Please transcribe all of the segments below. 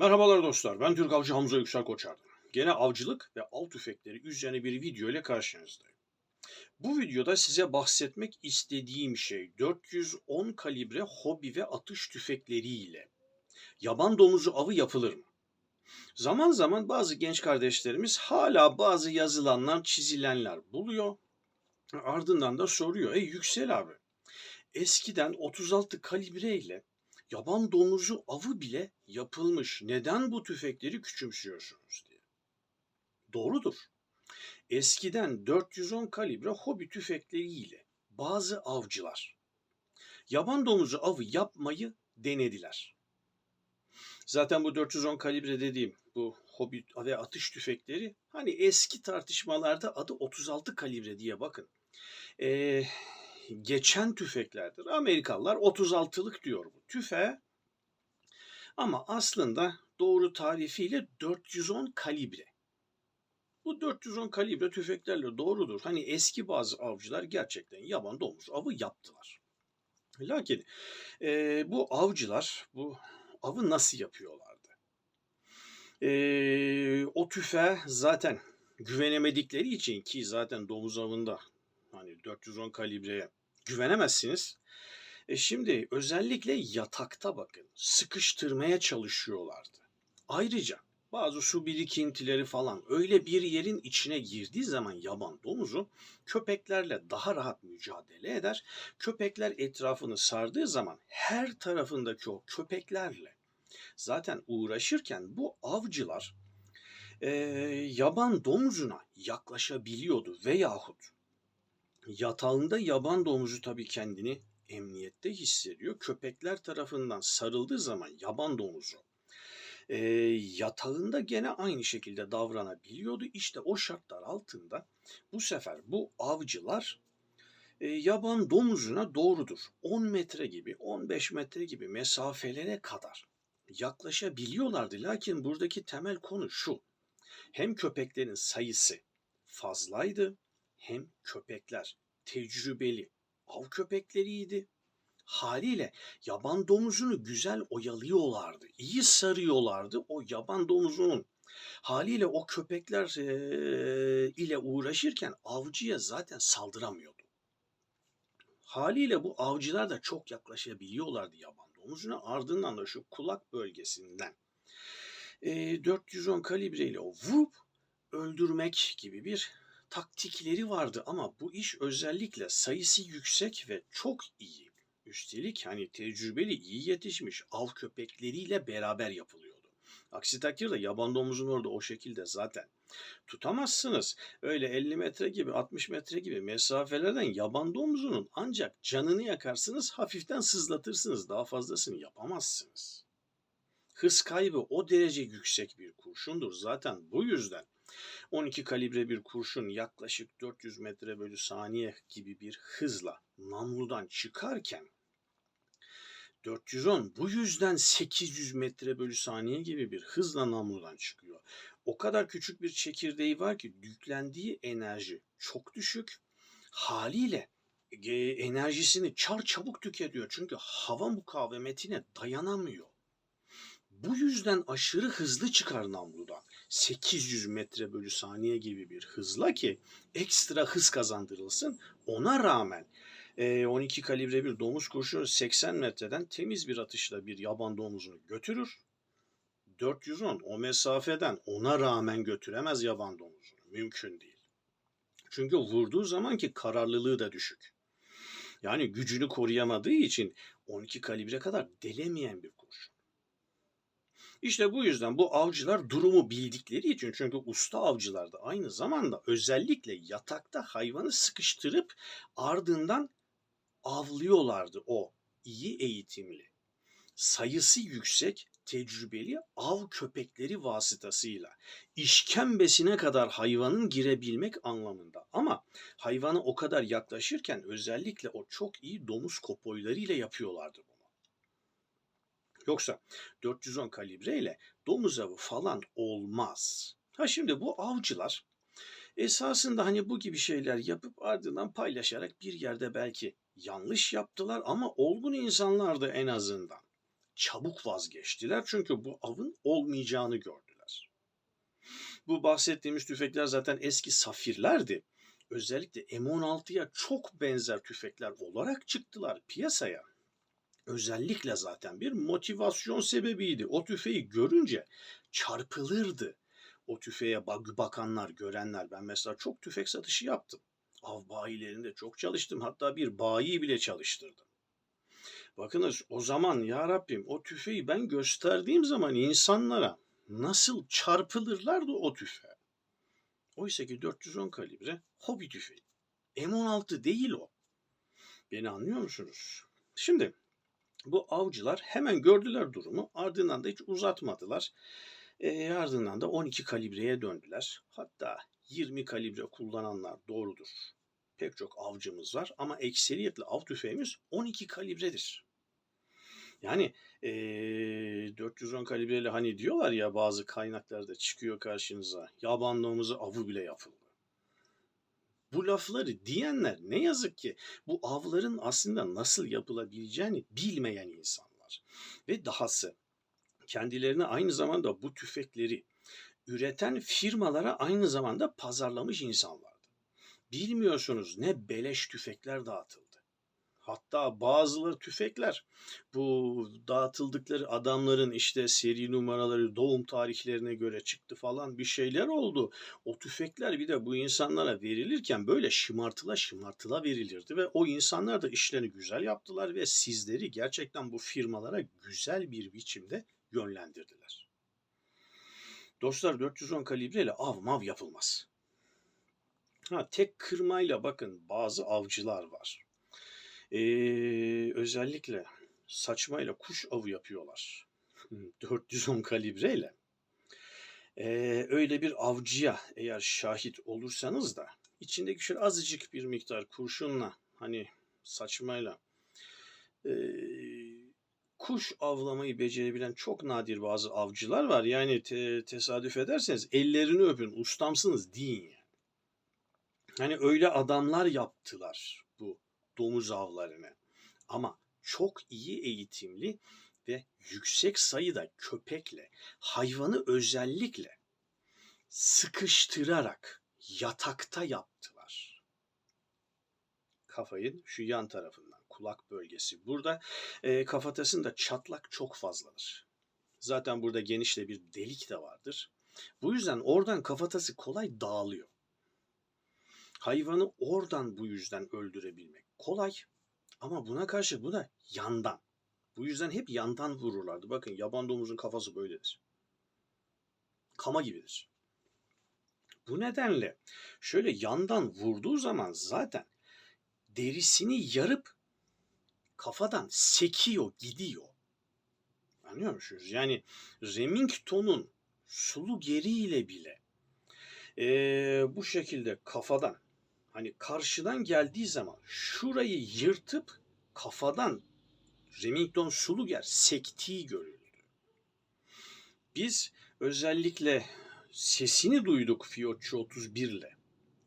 Merhabalar dostlar, ben Türk Avcı Hamza Yüksel Koçar'dan. Gene avcılık ve av tüfekleri üzerine bir video ile karşınızdayım. Bu videoda size bahsetmek istediğim şey 410 kalibre hobi ve atış tüfekleri ile yaban domuzu avı yapılır mı? Zaman zaman bazı genç kardeşlerimiz hala bazı yazılanlar, çizilenler buluyor. Ardından da soruyor, ey Yüksel abi, eskiden 36 kalibre ile yaban domuzu avı bile yapılmış. Neden bu tüfekleri küçümsüyorsunuz diye. Doğrudur. Eskiden 410 kalibre hobi tüfekleriyle bazı avcılar yaban domuzu avı yapmayı denediler. Zaten bu 410 kalibre dediğim bu hobi ve atış tüfekleri hani eski tartışmalarda adı 36 kalibre diye bakın. Ee, geçen tüfeklerdir. Amerikalılar 36'lık diyor bu tüfe. Ama aslında doğru tarifiyle 410 kalibre. Bu 410 kalibre tüfeklerle doğrudur. Hani eski bazı avcılar gerçekten yaban domuz avı yaptılar. Lakin e, bu avcılar bu avı nasıl yapıyorlardı? E, o tüfe zaten güvenemedikleri için ki zaten domuz avında hani 410 kalibreye güvenemezsiniz. E şimdi özellikle yatakta bakın sıkıştırmaya çalışıyorlardı. Ayrıca bazı su birikintileri falan öyle bir yerin içine girdiği zaman yaban domuzu köpeklerle daha rahat mücadele eder. Köpekler etrafını sardığı zaman her tarafındaki o köpeklerle zaten uğraşırken bu avcılar e, yaban domuzuna yaklaşabiliyordu veyahut yatağında yaban domuzu tabii kendini emniyette hissediyor. Köpekler tarafından sarıldığı zaman yaban domuzu e, yatağında gene aynı şekilde davranabiliyordu. İşte o şartlar altında bu sefer bu avcılar e, yaban domuzuna doğrudur. 10 metre gibi 15 metre gibi mesafelere kadar yaklaşabiliyorlardı. Lakin buradaki temel konu şu. Hem köpeklerin sayısı fazlaydı hem köpekler tecrübeli av köpekleriydi. Haliyle yaban domuzunu güzel oyalıyorlardı. iyi sarıyorlardı. O yaban domuzunun haliyle o köpekler e, ile uğraşırken avcıya zaten saldıramıyordu. Haliyle bu avcılar da çok yaklaşabiliyorlardı yaban domuzuna. Ardından da şu kulak bölgesinden e, 410 kalibreyle vurup öldürmek gibi bir taktikleri vardı ama bu iş özellikle sayısı yüksek ve çok iyi. Üstelik hani tecrübeli, iyi yetişmiş av köpekleriyle beraber yapılıyordu. Aksi takdirde yaban domuzun orada o şekilde zaten tutamazsınız. Öyle 50 metre gibi 60 metre gibi mesafelerden yaban domuzunun ancak canını yakarsınız hafiften sızlatırsınız daha fazlasını yapamazsınız. Hız kaybı o derece yüksek bir kurşundur zaten bu yüzden 12 kalibre bir kurşun yaklaşık 400 metre bölü saniye gibi bir hızla namludan çıkarken 410 bu yüzden 800 metre bölü saniye gibi bir hızla namludan çıkıyor. O kadar küçük bir çekirdeği var ki yüklendiği enerji çok düşük. Haliyle e, enerjisini çar çabuk tüketiyor. Çünkü hava mukavemetine dayanamıyor. Bu yüzden aşırı hızlı çıkar namludan. 800 metre bölü saniye gibi bir hızla ki ekstra hız kazandırılsın. Ona rağmen 12 kalibre bir domuz kurşunu 80 metreden temiz bir atışla bir yaban domuzunu götürür. 410 o mesafeden ona rağmen götüremez yaban domuzunu. Mümkün değil. Çünkü vurduğu zamanki kararlılığı da düşük. Yani gücünü koruyamadığı için 12 kalibre kadar delemeyen bir. İşte bu yüzden bu avcılar durumu bildikleri için çünkü usta avcılar da aynı zamanda özellikle yatakta hayvanı sıkıştırıp ardından avlıyorlardı o iyi eğitimli, sayısı yüksek, tecrübeli av köpekleri vasıtasıyla işkembesine kadar hayvanın girebilmek anlamında. Ama hayvana o kadar yaklaşırken özellikle o çok iyi domuz kopoylarıyla yapıyorlardı. Yoksa 410 kalibre ile domuz avı falan olmaz. Ha şimdi bu avcılar esasında hani bu gibi şeyler yapıp ardından paylaşarak bir yerde belki yanlış yaptılar ama olgun insanlardı en azından. çabuk vazgeçtiler çünkü bu avın olmayacağını gördüler. Bu bahsettiğimiz tüfekler zaten eski safirlerdi. Özellikle M16'ya çok benzer tüfekler olarak çıktılar piyasaya. Özellikle zaten bir motivasyon sebebiydi. O tüfeği görünce çarpılırdı. O tüfeğe bak- bakanlar, görenler. Ben mesela çok tüfek satışı yaptım. Av bayilerinde çok çalıştım. Hatta bir bayi bile çalıştırdım. Bakınız o zaman ya Rabbim o tüfeği ben gösterdiğim zaman insanlara nasıl çarpılırlardı o tüfeğe. Oysa ki 410 kalibre hobi tüfeği. M16 değil o. Beni anlıyor musunuz? Şimdi bu avcılar hemen gördüler durumu. Ardından da hiç uzatmadılar. E, ardından da 12 kalibreye döndüler. Hatta 20 kalibre kullananlar doğrudur. Pek çok avcımız var ama ekseriyetle av tüfeğimiz 12 kalibredir. Yani e, 410 kalibreyle hani diyorlar ya bazı kaynaklarda çıkıyor karşınıza. Yaban domuzu avı bile yapıldı. Bu lafları diyenler ne yazık ki bu avların aslında nasıl yapılabileceğini bilmeyen insanlar. Ve dahası kendilerine aynı zamanda bu tüfekleri üreten firmalara aynı zamanda pazarlamış insanlardı. Bilmiyorsunuz ne beleş tüfekler dağıtıldı. Hatta bazıları tüfekler bu dağıtıldıkları adamların işte seri numaraları doğum tarihlerine göre çıktı falan bir şeyler oldu. O tüfekler bir de bu insanlara verilirken böyle şımartıla şımartıla verilirdi ve o insanlar da işlerini güzel yaptılar ve sizleri gerçekten bu firmalara güzel bir biçimde yönlendirdiler. Dostlar 410 kalibreyle av mav yapılmaz. Ha, tek kırmayla bakın bazı avcılar var. Ee, özellikle saçmayla kuş avı yapıyorlar. 410 kalibreyle. Ee, öyle bir avcıya eğer şahit olursanız da içindeki şöyle azıcık bir miktar kurşunla hani saçmayla e, kuş avlamayı becerebilen çok nadir bazı avcılar var. Yani te- tesadüf ederseniz ellerini öpün ustamsınız deyin yani. Hani öyle adamlar yaptılar domuz avlarını. Ama çok iyi eğitimli ve yüksek sayıda köpekle hayvanı özellikle sıkıştırarak yatakta yaptılar. Kafayın şu yan tarafından kulak bölgesi burada e, kafatasında çatlak çok fazladır. Zaten burada geniş de bir delik de vardır. Bu yüzden oradan kafatası kolay dağılıyor. Hayvanı oradan bu yüzden öldürebilmek kolay ama buna karşı bu da yandan. Bu yüzden hep yandan vururlardı. Bakın yaban domuzun kafası böyledir. Kama gibidir. Bu nedenle şöyle yandan vurduğu zaman zaten derisini yarıp kafadan sekiyor, gidiyor. Anlıyor musunuz? Yani Remington'un sulu geriyle bile ee, bu şekilde kafadan hani karşıdan geldiği zaman şurayı yırtıp kafadan Remington Suluger sektiği görüldü. Biz özellikle sesini duyduk Fiyotçu 31 ile.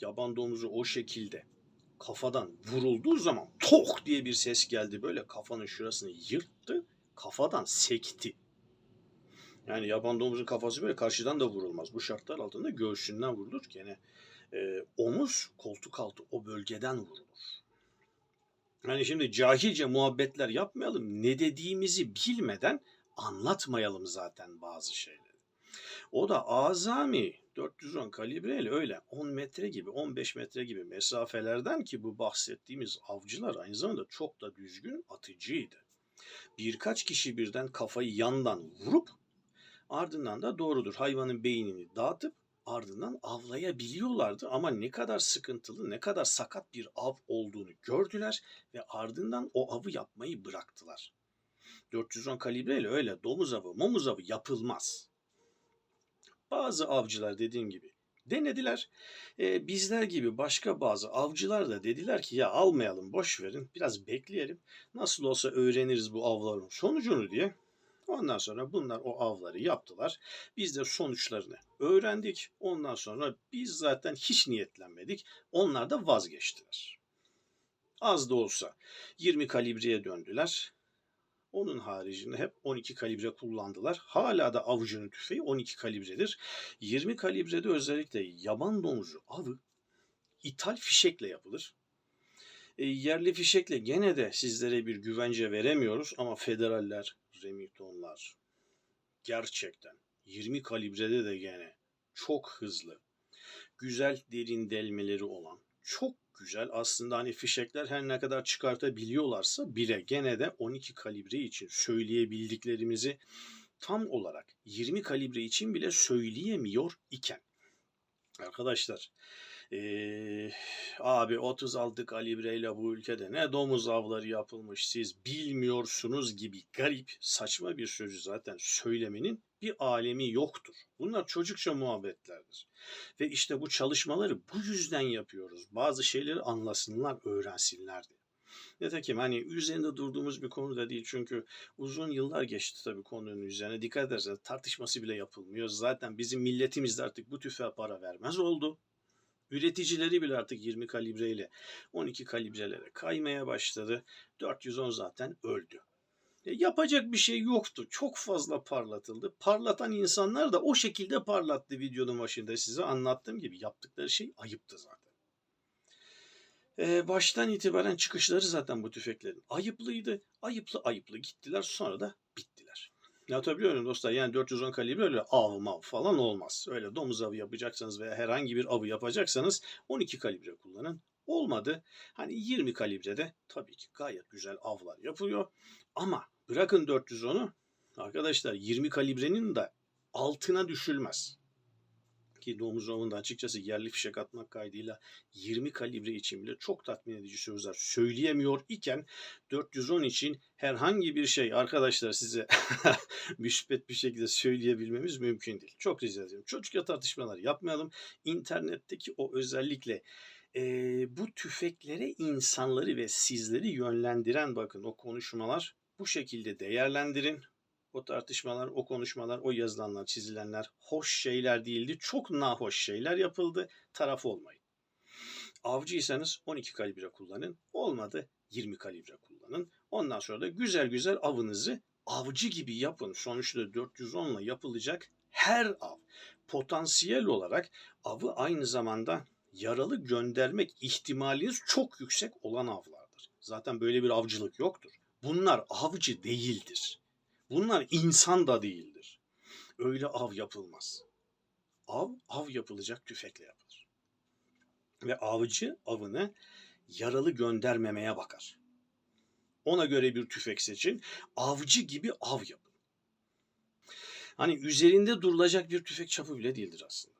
Yaban domuzu o şekilde kafadan vurulduğu zaman tok diye bir ses geldi. Böyle kafanın şurasını yırttı. Kafadan sekti. Yani yaban domuzun kafası böyle karşıdan da vurulmaz. Bu şartlar altında göğsünden vurulur. Gene e, omuz koltuk altı o bölgeden vurulur. Yani şimdi cahilce muhabbetler yapmayalım. Ne dediğimizi bilmeden anlatmayalım zaten bazı şeyleri. O da azami 410 kalibreyle öyle 10 metre gibi 15 metre gibi mesafelerden ki bu bahsettiğimiz avcılar aynı zamanda çok da düzgün atıcıydı. Birkaç kişi birden kafayı yandan vurup ardından da doğrudur hayvanın beynini dağıtıp ardından avlayabiliyorlardı ama ne kadar sıkıntılı, ne kadar sakat bir av olduğunu gördüler ve ardından o avı yapmayı bıraktılar. 410 kalibreyle öyle domuz avı, momuz avı yapılmaz. Bazı avcılar dediğim gibi denediler. Ee, bizler gibi başka bazı avcılar da dediler ki ya almayalım boş verin biraz bekleyelim. Nasıl olsa öğreniriz bu avların sonucunu diye Ondan sonra bunlar o avları yaptılar. Biz de sonuçlarını öğrendik. Ondan sonra biz zaten hiç niyetlenmedik. Onlar da vazgeçtiler. Az da olsa 20 kalibreye döndüler. Onun haricinde hep 12 kalibre kullandılar. Hala da avcının tüfeği 12 kalibredir. 20 kalibrede özellikle yaban domuzu avı ithal fişekle yapılır. E, yerli fişekle gene de sizlere bir güvence veremiyoruz ama federaller, Remingtonlar gerçekten 20 kalibrede de gene çok hızlı, güzel derin delmeleri olan, çok güzel. Aslında hani fişekler her ne kadar çıkartabiliyorlarsa bile gene de 12 kalibre için söyleyebildiklerimizi tam olarak 20 kalibre için bile söyleyemiyor iken. Arkadaşlar ee, abi 36 kalibreyle bu ülkede ne domuz avları yapılmış siz bilmiyorsunuz gibi garip saçma bir sözü zaten söylemenin bir alemi yoktur. Bunlar çocukça muhabbetlerdir. Ve işte bu çalışmaları bu yüzden yapıyoruz. Bazı şeyleri anlasınlar, öğrensinler diye. Nitekim hani üzerinde durduğumuz bir konu da değil çünkü uzun yıllar geçti tabii konunun üzerine. Dikkat ederseniz tartışması bile yapılmıyor. Zaten bizim milletimiz de artık bu tüfeğe para vermez oldu. Üreticileri bile artık 20 kalibreyle 12 kalibrelere kaymaya başladı. 410 zaten öldü. E, yapacak bir şey yoktu. Çok fazla parlatıldı. Parlatan insanlar da o şekilde parlattı videonun başında size anlattığım gibi. Yaptıkları şey ayıptı zaten. Ee, baştan itibaren çıkışları zaten bu tüfeklerin ayıplıydı. Ayıplı ayıplı gittiler sonra da. Anlatabiliyor muyum dostlar? Yani 410 kalibre öyle av mav falan olmaz. Öyle domuz avı yapacaksanız veya herhangi bir avı yapacaksanız 12 kalibre kullanın. Olmadı. Hani 20 kalibrede tabii ki gayet güzel avlar yapılıyor. Ama bırakın 410'u arkadaşlar 20 kalibrenin de altına düşülmez. Ki domuz avında açıkçası yerli fişek atmak kaydıyla 20 kalibre için bile çok tatmin edici sözler söyleyemiyor iken 410 için herhangi bir şey arkadaşlar size müspet bir şekilde söyleyebilmemiz mümkün değil. Çok rica ediyorum. Çocukça tartışmalar yapmayalım. İnternetteki o özellikle e, bu tüfeklere insanları ve sizleri yönlendiren bakın o konuşmalar bu şekilde değerlendirin. O tartışmalar, o konuşmalar, o yazılanlar, çizilenler hoş şeyler değildi. Çok nahoş şeyler yapıldı. Taraf olmayın. Avcıysanız 12 kalibre kullanın. Olmadı 20 kalibre kullanın. Ondan sonra da güzel güzel avınızı avcı gibi yapın. Sonuçta 410 ile yapılacak her av potansiyel olarak avı aynı zamanda yaralı göndermek ihtimaliniz çok yüksek olan avlardır. Zaten böyle bir avcılık yoktur. Bunlar avcı değildir. Bunlar insan da değildir. Öyle av yapılmaz. Av, av yapılacak tüfekle yapılır. Ve avcı avını yaralı göndermemeye bakar. Ona göre bir tüfek seçin. Avcı gibi av yapın. Hani üzerinde durulacak bir tüfek çapı bile değildir aslında.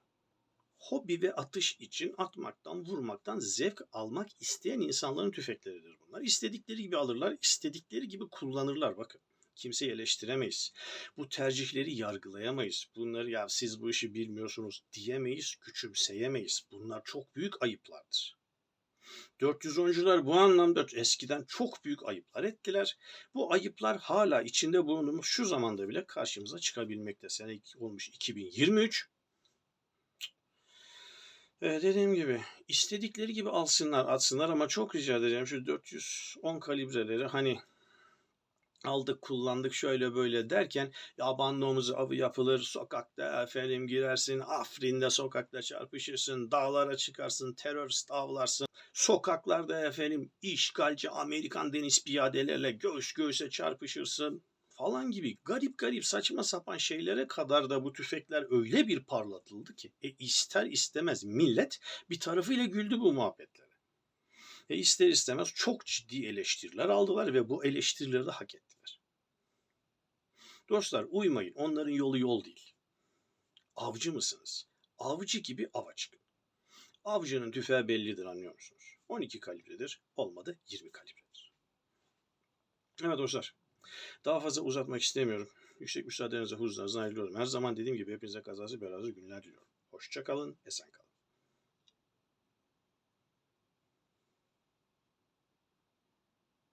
Hobi ve atış için atmaktan, vurmaktan zevk almak isteyen insanların tüfekleridir bunlar. İstedikleri gibi alırlar, istedikleri gibi kullanırlar bakın kimseyi eleştiremeyiz. Bu tercihleri yargılayamayız. Bunları ya siz bu işi bilmiyorsunuz diyemeyiz, küçümseyemeyiz. Bunlar çok büyük ayıplardır. 410'cular bu anlamda eskiden çok büyük ayıplar ettiler. Bu ayıplar hala içinde bulunduğumuz şu zamanda bile karşımıza çıkabilmekte. Sene olmuş 2023. Ee, dediğim gibi istedikleri gibi alsınlar atsınlar ama çok rica edeceğim şu 410 kalibreleri hani aldık kullandık şöyle böyle derken yaban domuzu avı yapılır sokakta efendim girersin Afrin'de sokakta çarpışırsın dağlara çıkarsın terörist avlarsın sokaklarda efendim işgalci Amerikan deniz piyadelerle göğüs göğüse çarpışırsın falan gibi garip garip saçma sapan şeylere kadar da bu tüfekler öyle bir parlatıldı ki e ister istemez millet bir tarafıyla güldü bu muhabbetlere. E ister istemez çok ciddi eleştiriler aldılar ve bu eleştirileri de hak ettiler. Dostlar uymayın onların yolu yol değil. Avcı mısınız? Avcı gibi ava çıkın. Avcının tüfeği bellidir anlıyor musunuz? 12 kalibredir olmadı 20 kalibredir. Evet dostlar daha fazla uzatmak istemiyorum. Yüksek müsaadenizle huzurlarınızdan ayrılıyorum. Her zaman dediğim gibi hepinize kazası berazı günler diliyorum. Hoşçakalın, esen kalın.